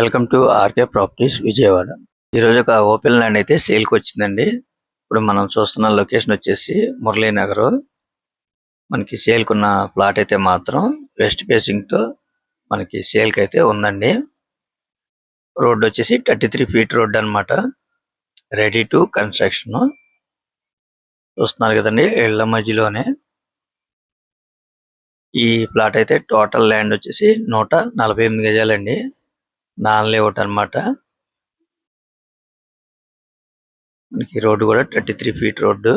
Welcome to RK properties Vijayawada. ఈరోజు ఒక open land అయితే సేల్కి వచ్చిందండి. ఇప్పుడు మనం చూస్తున్న లొకేషన్ వచ్చేసి మురళీనగర్ మనకి సేల్కి ఉన్న ప్లాట్ అయితే మాత్రం వెస్ట్ ఫేసింగ్తో మనకి సేల్కి అయితే ఉందండి. రోడ్ వచ్చేసి థర్టీ త్రీ ఫీట్ రోడ్ అన్నమాట. Ready to construction. చూస్తున్నారు కదండి ఇళ్ళ మధ్యలోనే. ఈ ప్లాట్ అయితే టోటల్ ల్యాండ్ వచ్చేసి నూట నలభై ఎనిమిది గజాలండి. నాన్ ఒకటి అన్నమాట మనకి రోడ్డు కూడా థర్టీ త్రీ ఫీట్ రోడ్డు.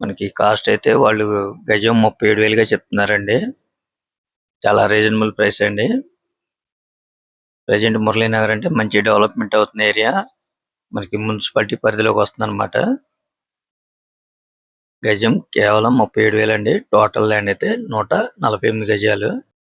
మనకి కాస్ట్ అయితే వాళ్ళు గజం ముప్పై ఏడు వేలుగా చెప్తున్నారండి. చాలా రీజనబుల్ ప్రైస్ అండి. ప్రజెంట్ మురళీనగర్ అంటే మంచి డెవలప్మెంట్ అవుతున్న ఏరియా. మనకి మున్సిపాలిటీ పరిధిలోకి వస్తుంది అనమాట గజం కేవలం ముప్పై ఏడు వేలు అండి టోటల్ ల్యాండ్ అయితే నూట నలభై ఎనిమిది గజాలు.